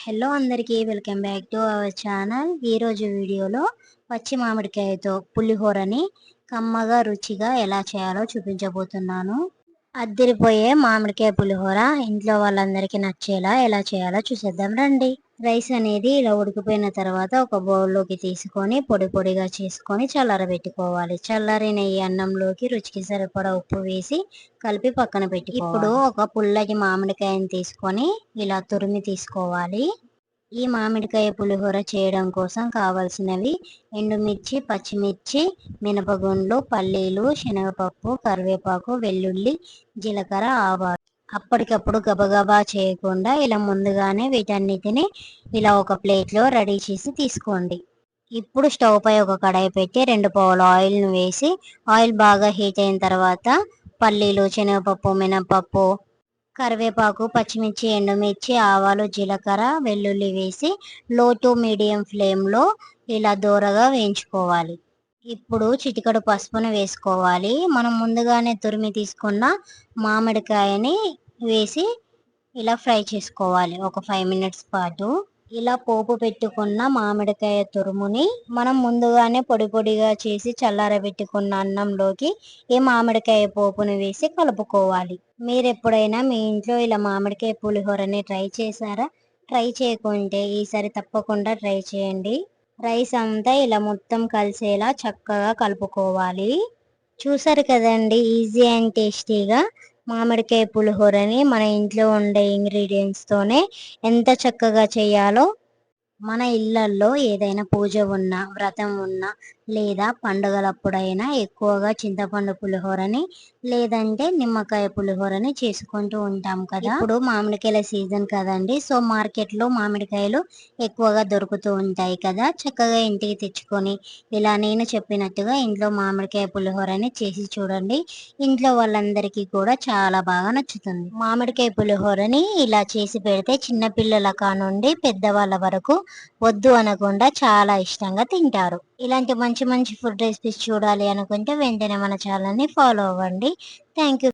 Hello అందరికీ welcome back to our channel. ఈరోజు వీడియోలో పచ్చి మామిడికాయతో పులిహోరని కమ్మగా రుచిగా ఎలా చేయాలో చూపించబోతున్నాను. అద్దరిపోయే మామిడికాయ పులిహోర ఇంట్లో వాళ్ళందరికీ నచ్చేలా ఎలా చేయాలో చూసేద్దాం రండి. రైస్ అనేది ఇలా ఉడికిపోయిన తర్వాత ఒక బౌల్లోకి తీసుకొని పొడి పొడిగా చేసుకొని చల్లారబెట్టుకోవాలి. చల్లారిన ఈ అన్నంలోకి రుచికి సరిపడా ఉప్పు వేసి కలిపి పక్కన పెట్టి ఇప్పుడు ఒక పుల్లటి మామిడికాయని తీసుకొని ఇలా తురిమి తీసుకోవాలి. ఈ మామిడికాయ పులిహోర చేయడం కోసం కావలసినవి ఎండుమిర్చి పచ్చిమిర్చి మినపగుండ్లు పల్లీలు శనగపప్పు కరివేపాకు వెల్లుల్లి జీలకర్ర ఆవాలు. అప్పటికప్పుడు గబగబా చేయకుండా ఇలా ముందుగానే వీటన్నిటిని ఇలా ఒక ప్లేట్లో రెడీ చేసి తీసుకోండి. ఇప్పుడు స్టవ్ పై ఒక కడాయి పెట్టి రెండు పావులు ఆయిల్ను వేసి ఆయిల్ బాగా హీట్ అయిన తర్వాత పల్లీలు శనగపప్పు మినపప్పు కరివేపాకు పచ్చిమిర్చి ఎండుమిర్చి ఆవాలు జీలకర్ర వెల్లుల్లి వేసి లో టు మీడియం ఫ్లేమ్లో ఇలా దూరగా వేయించుకోవాలి. ఇప్పుడు చిటికడు పసుపును వేసుకోవాలి. మనం ముందుగానే తురిమి తీసుకున్న మామిడికాయని వేసి ఇలా ఫ్రై చేసుకోవాలి. ఒక ఫైవ్ మినిట్స్ పాటు. ఇలా పోపు పెట్టుకున్న మామిడికాయ తురుముని మనం ముందుగానే పొడి పొడిగా చేసి చల్లారబెట్టుకున్న అన్నంలోకి ఈ మామిడికాయ పోపును వేసి కలుపుకోవాలి. మీరు ఎప్పుడైనా మీ ఇంట్లో ఇలా మామిడికాయ పులిహోరని ట్రై చేశారా? ట్రై చేయకుంటే ఈసారి తప్పకుండా ట్రై చేయండి. రైస్ అంతా ఇలా మొత్తం కలిసేలా చక్కగా కలుపుకోవాలి. చూసారు కదండి ఈజీ అండ్ టేస్టీగా మామిడికాయ పులిహోరని మన ఇంట్లో ఉండే ఇంగ్రీడియంట్స్తోనే ఎంత చక్కగా చేయాలో మన ఇళ్ళలో ఏదైనా పూజ ఉన్నా వ్రతం ఉన్నా లేదా పండుగలప్పుడైనా ఎక్కువగా చింతపండు పులిహోరని లేదంటే నిమ్మకాయ పులిహోరని చేసుకుంటూ ఉంటాం కదా. ఇప్పుడు మామిడికాయల సీజన్ కదండి సో మార్కెట్లో మామిడికాయలు ఎక్కువగా దొరుకుతూ ఉంటాయి కదా. చక్కగా ఇంటికి తెచ్చుకొని ఇలా నేను చెప్పినట్టుగా ఇంట్లో మామిడికాయ పులిహోరని చేసి చూడండి. ఇంట్లో వాళ్ళందరికీ కూడా చాలా బాగా నచ్చుతుంది. మామిడికాయ పులిహోరని ఇలా చేసి పెడితే చిన్నపిల్లల కానుండి పెద్దవాళ్ళ వరకు వద్దు అనకుండా చాలా ఇష్టంగా తింటారు. ఇలాంటి మంచి మంచి ఫుడ్ రెసిపీస్ చూడాలి అనుకుంటే వెంటనే మన ఛానల్ని ఫాలో అవ్వండి. Thank you